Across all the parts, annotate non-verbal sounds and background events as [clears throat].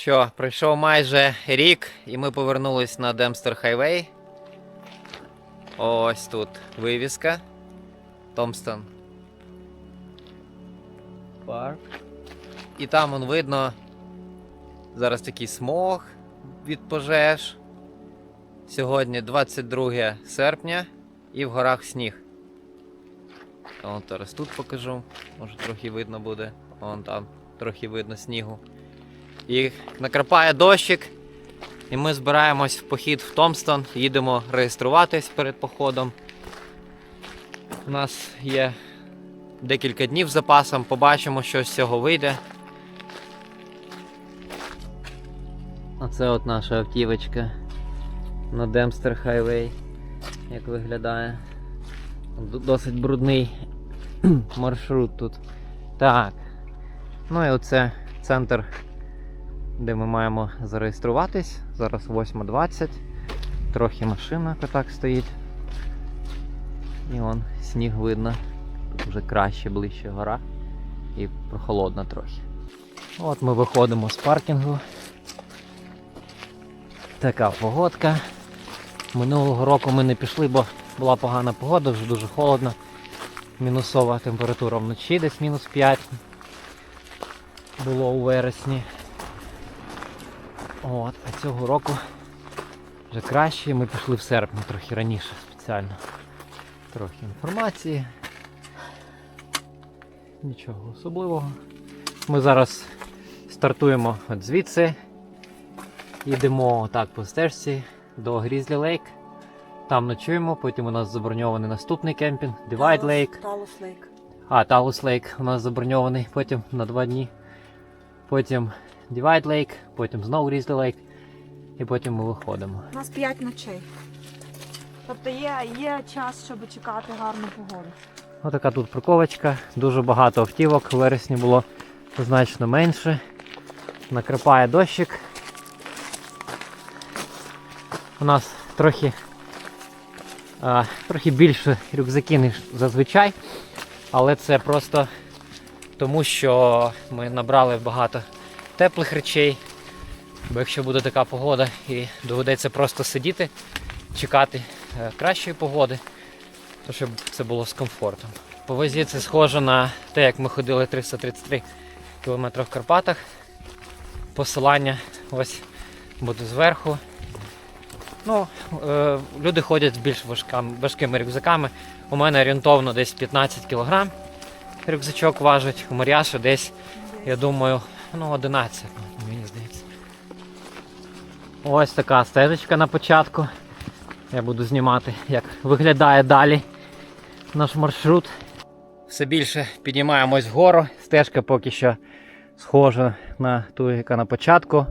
Що, пройшов майже рік, і ми повернулись на Демстер Хайвей. Ось тут вивіска. Томстон. Парк. І там он видно. Зараз такий смог від пожеж. Сьогодні 22 серпня і в горах сніг. Вон зараз тут покажу. Може трохи видно буде. Вон там трохи видно снігу. І накрапає дощик. І ми збираємось в похід в Томстон. Їдемо реєструватись перед походом. У нас є декілька днів з запасом, побачимо, що з цього вийде. Оце от наша автівочка на Демстер Хайвей. Як виглядає. Досить брудний [clears throat] маршрут тут. Так. Ну і оце центр, де ми маємо зареєструватись. Зараз 8.20. Трохи машина так стоїть. І вон сніг видно. Тут вже краще, ближче гора. І прохолодно трохи. От ми виходимо з паркінгу. Така погодка. Минулого року ми не пішли, бо була погана погода, вже дуже холодно. Мінусова температура вночі, десь мінус 5 було у вересні. От, а цього року вже краще. Ми пішли в серпні, трохи раніше спеціально. Трохи інформації. Нічого особливого. Ми зараз стартуємо от звідси. Їдемо так по стежці до Грізлі Лейк. Там ночуємо, потім у нас заброньований наступний кемпінг Divide Lake. Талус Лейк. А, Талус Лейк у нас заброньований потім на два дні. Потім Divide Lake, потім знову Грізлі Лейк. І потім ми виходимо. У нас 5 ночей. Тобто є, є час, щоб чекати гарну погоду. Отака тут парковочка, дуже багато автівок, в вересні було значно менше. Накрапає дощик. У нас трохи, а, трохи більше рюкзаки, ніж зазвичай. Але це просто тому, що ми набрали багато теплих речей. Бо якщо буде така погода і доведеться просто сидіти, чекати е, кращої погоди, то щоб це було з комфортом. По вазі це схоже на те, як ми ходили 333 км в Карпатах. Посилання ось буде зверху. Ну, е, люди ходять з більш важками, важкими рюкзаками. У мене орієнтовно десь 15 кг рюкзачок важить, у Маріаші десь, я думаю, ну 11, мені здається. Ось така стежечка на початку. Я буду знімати, як виглядає далі наш маршрут. Все більше піднімаємось вгору. Стежка поки що схожа на ту, яка на початку.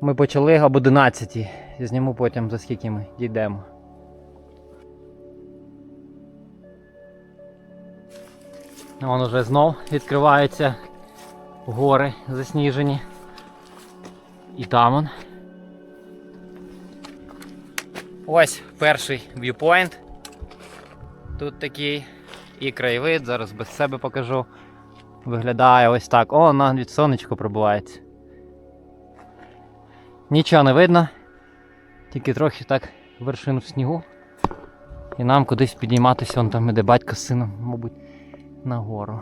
Ми почали об 11. Зніму потім за скільки ми дійдемо. Вон уже знов відкриваються гори засніжені. І там он. Ось перший в'юпойнт. Тут такий і краєвид, зараз без себе покажу. Виглядає ось так. О, навіть сонечко пробувається. Нічого не видно. Тільки трохи так вершин в снігу. І нам кудись підійматися, вон там іде батько з сином, мабуть, нагору.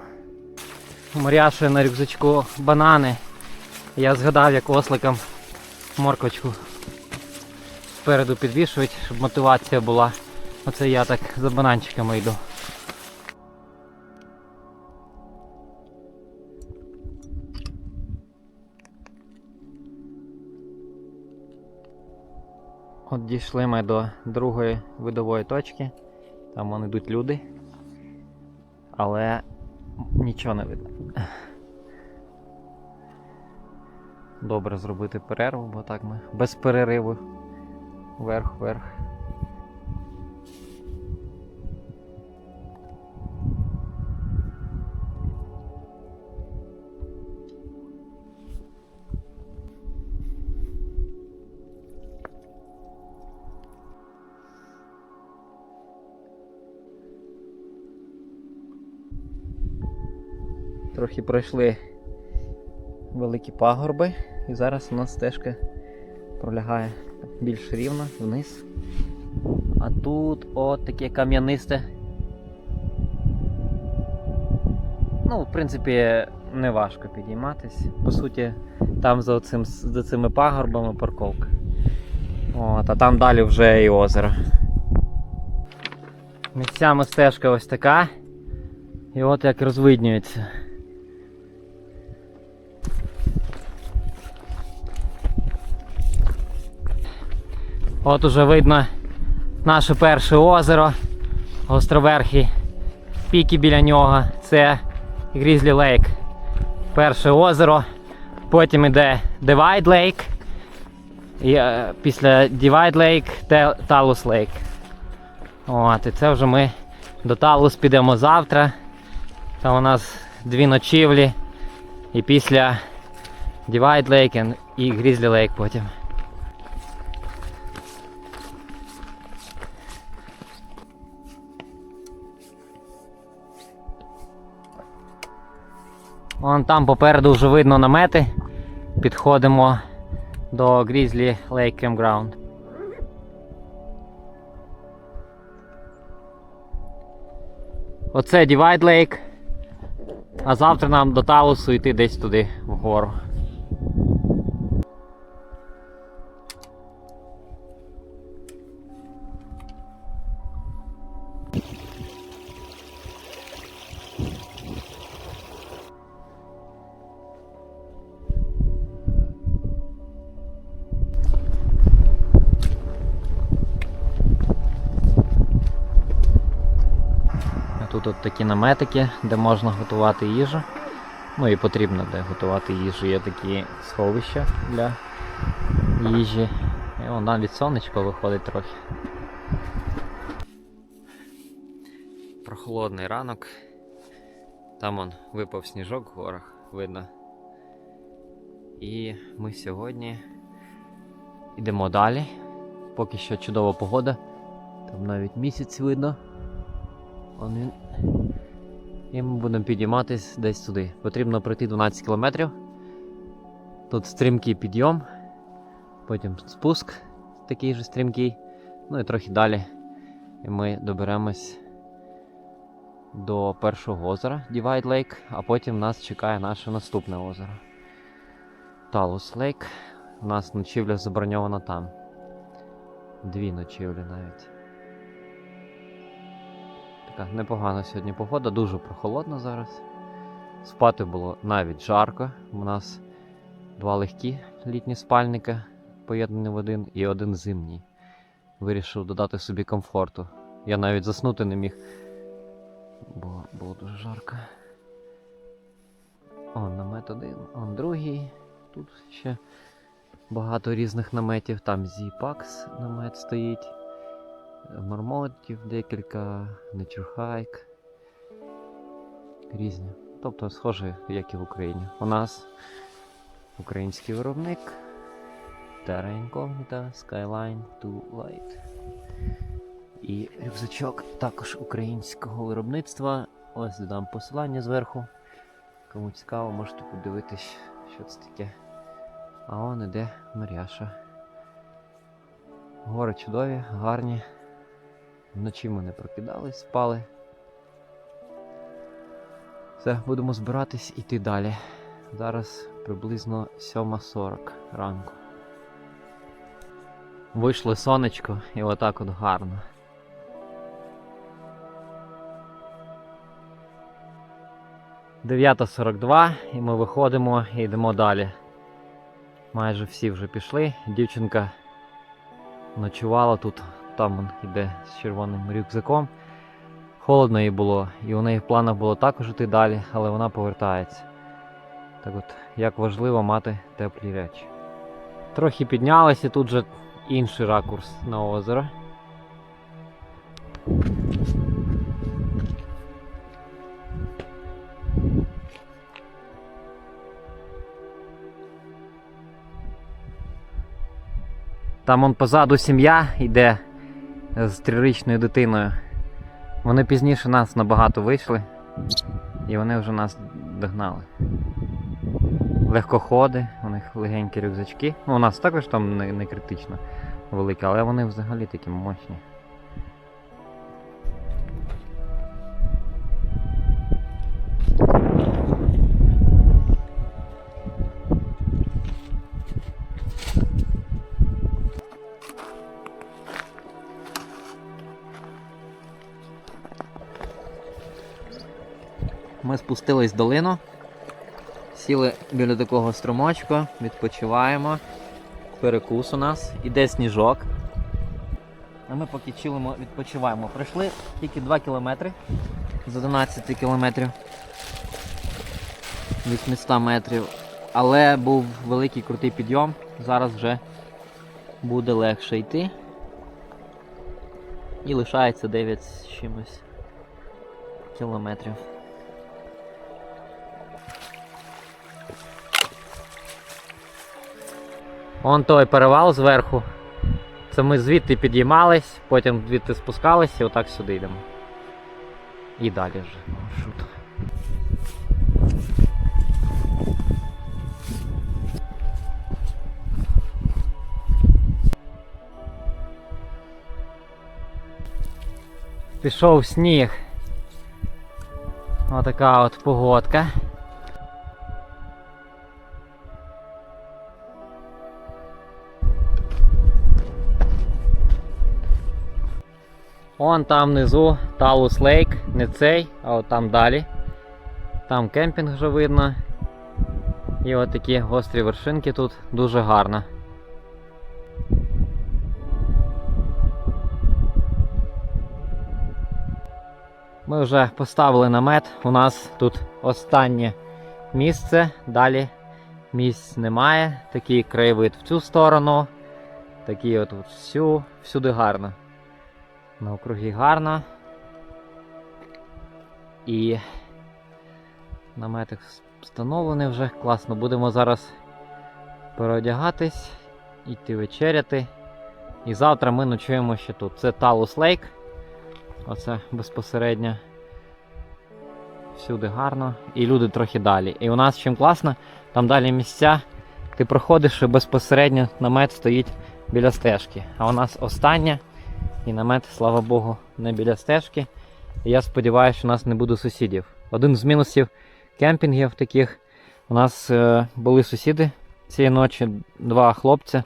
Маріаші на рюкзачку банани. Я згадав, як осликам морквочку спереду підвішують, щоб мотивація була. Оце я так за бананчиками йду. От дійшли ми до другої видової точки. Там вон йдуть люди. Але нічого не видно. Добре зробити перерву, бо так ми без перериву. Вверх, Трохи пройшли великі пагорби, і зараз у нас стежка пролягає більш рівно вниз. А тут от таке кам'янисте. Ну, в принципі, не важко підійматись. По суті, там за, цим, за цими пагорбами парковка. От, а там далі вже і озеро. Місцями стежка ось така. І от як розвиднюється. От уже видно наше перше озеро, гостроверхі піки біля нього. Це Грізлі Лейк. Перше озеро. Потім іде Divide Lake. І е, після Divide Lake Talus Lake. От, і це вже ми до Талус підемо завтра. Там у нас дві ночівлі. І після Divide Lake і Grizzly Lake потім. Вон там попереду вже видно намети. Підходимо до Grizzly Lake Campground. Оце Divide Lake. А завтра нам до Талусу йти десь туди вгору. Тут такі наметики, де можна готувати їжу. Ну і потрібно де готувати їжу. Є такі сховища для їжі. І вон навіть сонечко виходить трохи. Прохолодний ранок. Там он випав сніжок в горах, видно. І ми сьогодні йдемо далі. Поки що чудова погода. Там навіть місяць видно. Вон він. І ми будемо підійматись десь туди. Потрібно пройти 12 кілометрів. Тут стрімкий підйом, потім спуск такий же стрімкий. Ну і трохи далі. І ми доберемось до першого озера Divide Lake, а потім нас чекає наше наступне озеро. Talus Lake. У нас ночівля заброньована там. Дві ночівлі навіть. Така непогана сьогодні погода, дуже прохолодно зараз. Спати було навіть жарко. У нас два легкі літні спальники, поєднані в один, і один зимній. Вирішив додати собі комфорту. Я навіть заснути не міг, бо було дуже жарко. Он намет один, он другий. Тут ще багато різних наметів. Там Зіпакс намет стоїть мармотів декілька, Hike. Різні. Тобто схожі, як і в Україні. У нас український виробник Terra Incognita Skyline to Light. І рюкзачок також українського виробництва. Ось додам посилання зверху. Кому цікаво, можете подивитись, що це таке. А он іде Маряша. Гори чудові, гарні. Вночі ми не прокидались, спали. Все, будемо збиратись іти далі. Зараз приблизно 7.40 ранку. Вийшло сонечко і отак от гарно. Дев'ята сорок два і ми виходимо і йдемо далі. Майже всі вже пішли. Дівчинка ночувала тут, там он іде з червоним рюкзаком. Холодно їй було, і у неї в планах було також йти далі, але вона повертається. Так от, як важливо мати теплі речі. Трохи піднялися, тут же інший ракурс на озеро. Там он позаду сім'я йде з трирічною дитиною. Вони пізніше нас набагато вийшли, і вони вже нас догнали. легкоходи, у них легенькі рюкзачки. Ну, у нас також там не, не критично великі, але вони взагалі такі мощні. Спустились в долину, сіли біля такого струмочка, відпочиваємо. Перекус у нас, іде сніжок. А ми поки чилимо, відпочиваємо. Пройшли тільки 2 кілометри з 11 кілометрів 800 метрів. Але був великий крутий підйом. Зараз вже буде легше йти. І лишається 9 з чимось кілометрів. Вон той перевал зверху. Це ми звідти підіймались, потім звідти спускались і отак сюди йдемо. І далі вже маршрут. Пішов сніг. Отака от погодка. Вон там внизу Талус Лейк, не цей, а от там далі. Там кемпінг вже видно. І от такі гострі вершинки тут дуже гарно. Ми вже поставили намет. У нас тут останнє місце. Далі місць немає. Такий краєвид в цю сторону. Такий от всю, всюди гарно. Навкруги гарно. І наметик встановлений вже. Класно. Будемо зараз переодягатись, йти вечеряти. І завтра ми ночуємо ще тут. Це Талус Лейк. Оце безпосередньо. Всюди гарно. І люди трохи далі. І у нас чим класно, там далі місця. Ти проходиш і безпосередньо намет стоїть біля стежки. А у нас остання. І намет, слава Богу, не біля стежки. І я сподіваюся, що у нас не буде сусідів. Один з мінусів кемпінгів таких. У нас е, були сусіди цієї ночі, два хлопці.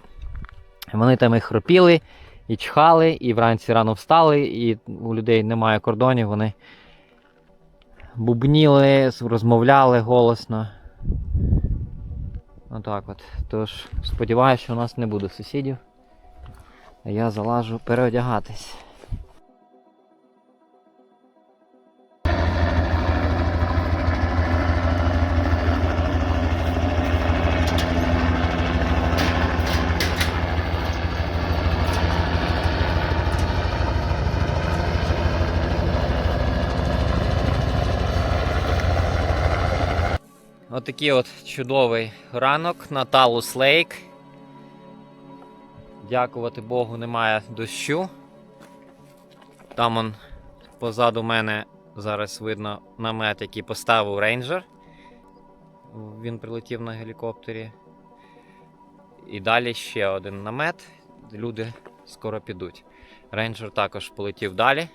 Вони там і хропіли, і чхали, і вранці рано встали, і у людей немає кордонів, вони бубніли, розмовляли голосно. Отак от. Тож сподіваюся, що у нас не буде сусідів. Я залажу переодягатись. Отакий от чудовий ранок на Талус Лейк. Дякувати Богу, немає дощу. Там он позаду мене зараз видно намет, який поставив рейнджер. Він прилетів на гелікоптері. І далі ще один намет. Люди скоро підуть. Рейнджер також полетів далі.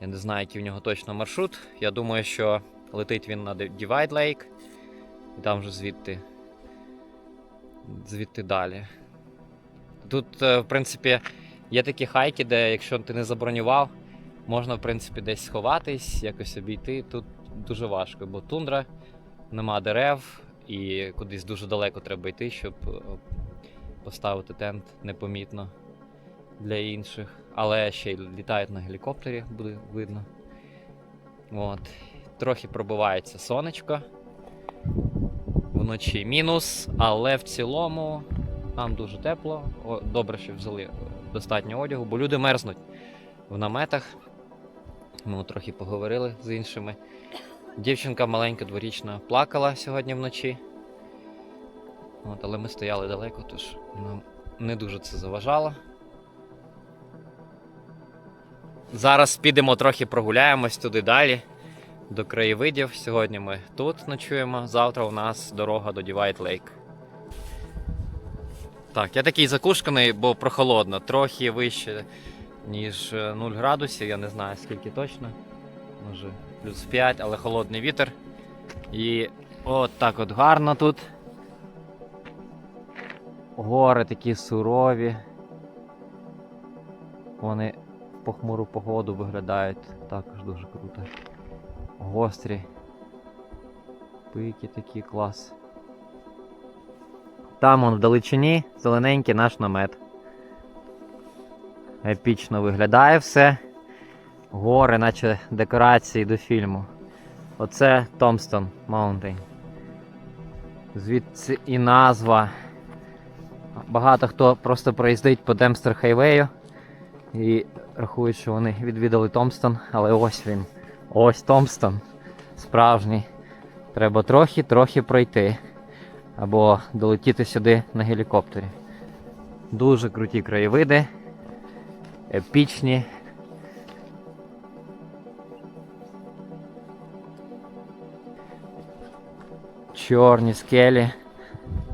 Я не знаю, який в нього точно маршрут. Я думаю, що летить він на Divide Lake. І там вже звідти. Звідти далі. Тут, е, в принципі, є такі хайки, де якщо ти не забронював, можна, в принципі, десь сховатись, якось обійти. Тут дуже важко, бо тундра, нема дерев, і кудись дуже далеко треба йти, щоб е, поставити тент непомітно для інших. Але ще й літають на гелікоптері, буде видно. От. Трохи пробивається сонечко. Вночі мінус, але в цілому там дуже тепло. О, добре, що взяли е, достатньо одягу, бо люди мерзнуть в наметах. Ми трохи поговорили з іншими. Дівчинка маленька дворічна плакала сьогодні вночі. От, але ми стояли далеко, тож нам не дуже це заважало. Зараз підемо трохи прогуляємось туди далі. до краєвидів. Сьогодні ми тут ночуємо. Завтра у нас дорога до Divide Lake. Так, я такий закушканий, бо прохолодно, трохи вище, ніж е, 0 градусів. Я не знаю скільки точно. Може, плюс 5, але холодний вітер. І от так от гарно тут. Гори такі сурові. Вони в похмуру погоду виглядають також дуже круто. Гострі. Пики такі клас. Там он вдалечині зелененький наш намет. Епічно виглядає все. Гори, наче декорації до фільму. Оце Томстон Маунтейн. Звідси і назва. Багато хто просто проїздить по Демстер Хайвею і рахують, що вони відвідали Томстон, але ось він. Ось Томстон. Справжній. Треба трохи-трохи пройти. Або долетіти сюди на гелікоптері. Дуже круті краєвиди. Епічні. Чорні скелі.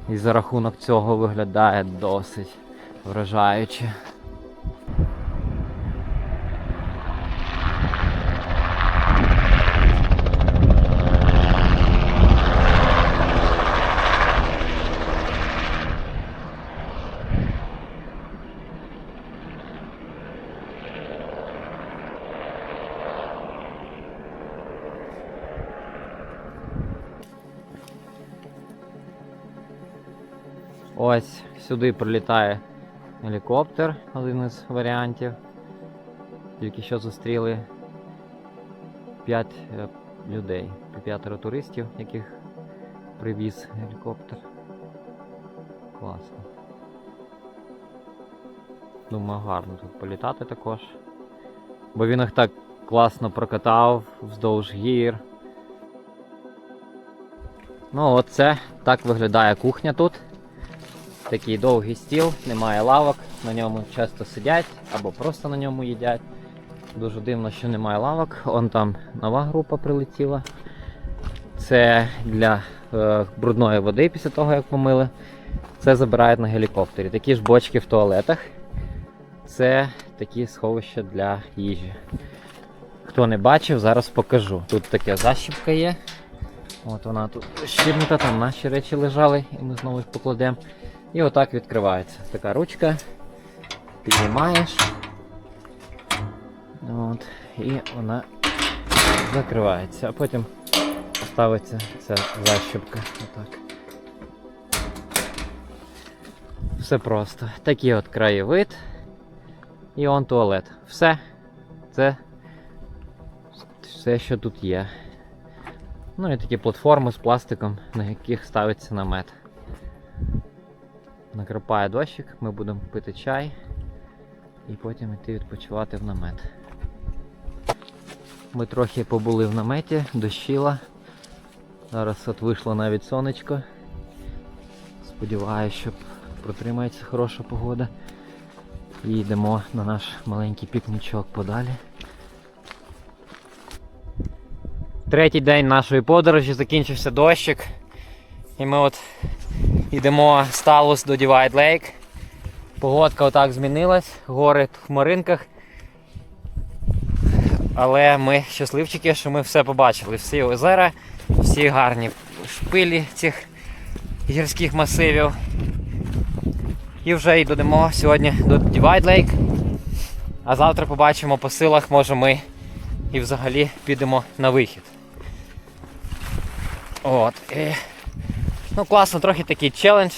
І за рахунок цього виглядає досить вражаюче. Ось сюди прилітає гелікоптер, один із варіантів. Тільки що зустріли 5 людей, п'ятеро туристів, яких привіз гелікоптер. Класно. Думаю, гарно тут політати також. Бо він їх так класно прокатав вздовж гір. Ну, оце так виглядає кухня тут. Такий довгий стіл, немає лавок, на ньому часто сидять або просто на ньому їдять. Дуже дивно, що немає лавок. Он там нова група прилетіла. Це для е, брудної води після того, як помили. Це забирають на гелікоптері. Такі ж бочки в туалетах. Це такі сховища для їжі. Хто не бачив, зараз покажу. Тут таке защіпка є. От вона тут щірнута, там наші речі лежали, і ми знову їх покладемо. І отак відкривається. Така ручка. Піднімаєш. От, і вона закривається. А потім ставиться ця защіпка. Отак. Все просто. Такий от краєвид. І он туалет. Все. Це все, що тут є. Ну і такі платформи з пластиком, на яких ставиться намет. Накрапає дощик, ми будемо пити чай і потім йти відпочивати в намет. Ми трохи побули в наметі, дощило. Зараз от вийшло навіть сонечко. Сподіваюсь, що протримається хороша погода. І йдемо на наш маленький пікнічок подалі. Третій день нашої подорожі закінчився дощик. І ми от йдемо з Талус до Divide Lake. Погодка отак змінилась, гори в хмаринках. Але ми щасливчики, що ми все побачили. Всі озера, всі гарні шпилі цих гірських масивів. І вже йдемо сьогодні до Divide Lake. А завтра побачимо по силах, може ми і взагалі підемо на вихід. От. Ну, класно, трохи такий челендж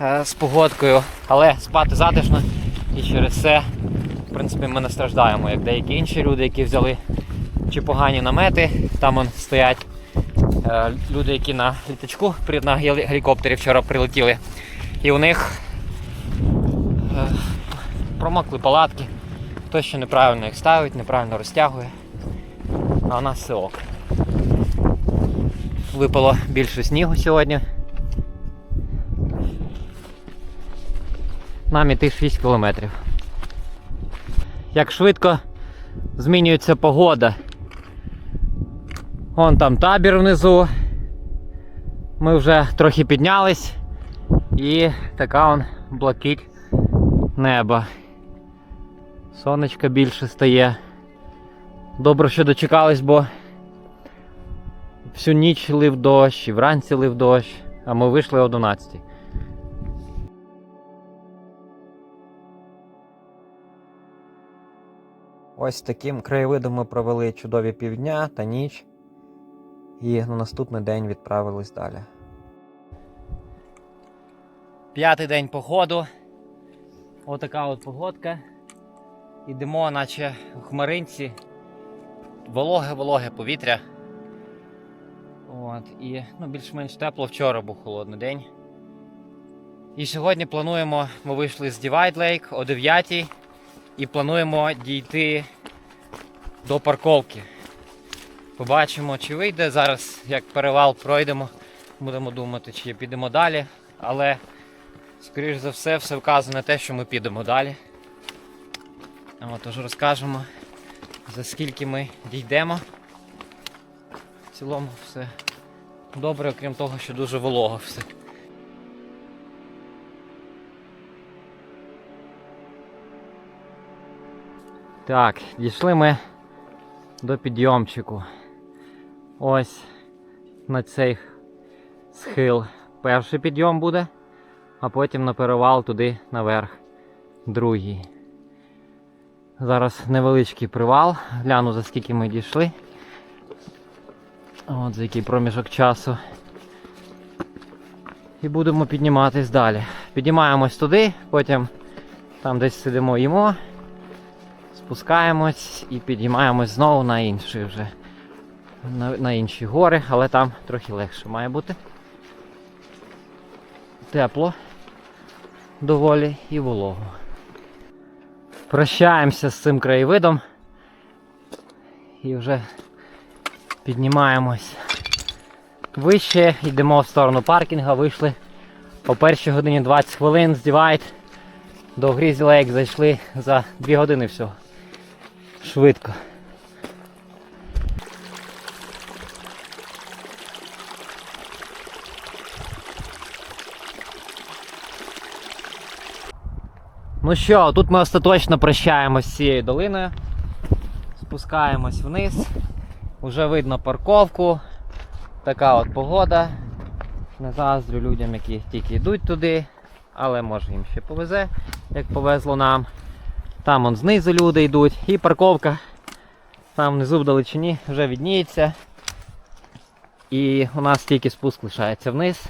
е, з погодкою, але спати затишно і через це, в принципі, ми не страждаємо, як деякі інші люди, які взяли чи погані намети. Там он стоять е, люди, які на літачку на гелі- гелікоптері вчора прилетіли. І у них е, промокли палатки. Хтось ще неправильно їх ставить, неправильно розтягує. А у нас все ок. Випало більше снігу сьогодні. Нам іти 6 кілометрів. Як швидко змінюється погода. Вон там табір внизу. Ми вже трохи піднялись. І така он блакить неба. Сонечко більше стає. Добре, що дочекались, бо всю ніч лив дощ, і вранці лив дощ, а ми вийшли о 11. Ось таким краєвидом ми провели чудові півдня та ніч. І на наступний день відправились далі. П'ятий день походу. Отака от погодка. Ідемо, наче у хмаринці. Вологе-вологе повітря. От, і ну, більш-менш тепло вчора був холодний день. І сьогодні плануємо, ми вийшли з Divide Lake о 9 і плануємо дійти до парковки. Побачимо, чи вийде зараз, як перевал пройдемо. Будемо думати, чи підемо далі. Але, скоріш за все, все вказує на те, що ми підемо далі. Тож розкажемо, за скільки ми дійдемо. В цілому все добре, окрім того, що дуже волого все. Так, дійшли ми до підйомчику. Ось на цей схил перший підйом буде, а потім на перевал туди наверх другий. Зараз невеличкий привал. Гляну за скільки ми дійшли. От за який проміжок часу. І будемо підніматись далі. Піднімаємось туди, потім там десь сидимо їмо, спускаємось і підіймаємось знову на інші вже. На, на інші гори, але там трохи легше має бути. Тепло доволі і волого. Прощаємося з цим краєвидом і вже піднімаємось вище, йдемо в сторону паркінга, вийшли о першій годині 20 хвилин з Divide до Грізі Лейк зайшли за 2 години всього. Швидко. Ну що, тут ми остаточно прощаємось з цією долиною. Спускаємось вниз. Уже видно парковку. Така от погода. Не заздрю людям, які тільки йдуть туди. Але може їм ще повезе, як повезло нам. Там он знизу люди йдуть. І парковка. Там внизу в далечині вже відніється. І у нас тільки спуск лишається вниз.